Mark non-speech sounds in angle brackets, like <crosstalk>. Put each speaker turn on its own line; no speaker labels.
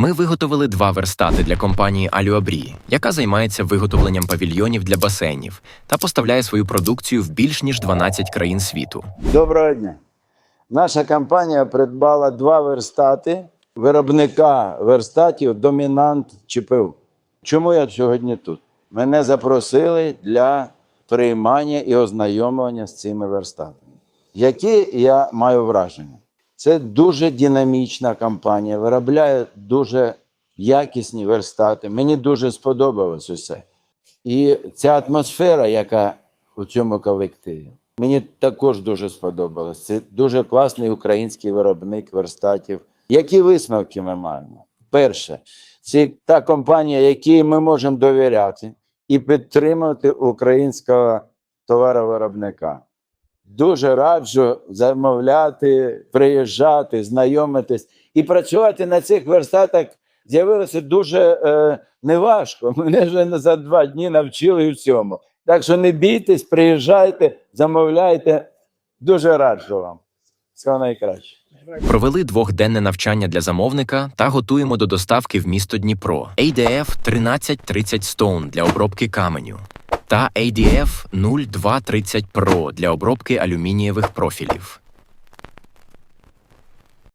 Ми виготовили два верстати для компанії Алюабрі, яка займається виготовленням павільйонів для басейнів та поставляє свою продукцію в більш ніж 12 країн світу.
Доброго дня. Наша компанія придбала два верстати виробника верстатів Домінант ЧПУ. Чому я сьогодні тут? Мене запросили для приймання і ознайомлення з цими верстатами. Які я маю враження? Це дуже динамічна компанія, виробляє дуже якісні верстати. Мені дуже сподобалось усе. І ця атмосфера, яка у цьому колективі, мені також дуже сподобалось. Це дуже класний український виробник верстатів. Які висновки ми маємо? Перше, це та компанія, якій ми можемо довіряти і підтримувати українського товаровиробника. Дуже раджу замовляти, приїжджати, знайомитись і працювати на цих верстатах з'явилося дуже е, неважко. <laughs> Мене вже за два дні навчили всьому. Так що не бійтесь, приїжджайте, замовляйте. Дуже раджу вам. Всього найкраще.
Провели двохденне навчання для замовника та готуємо до доставки в місто Дніпро ADF 1330 Stone для обробки каменю та ADF 0230 Pro для обробки алюмінієвих профілів.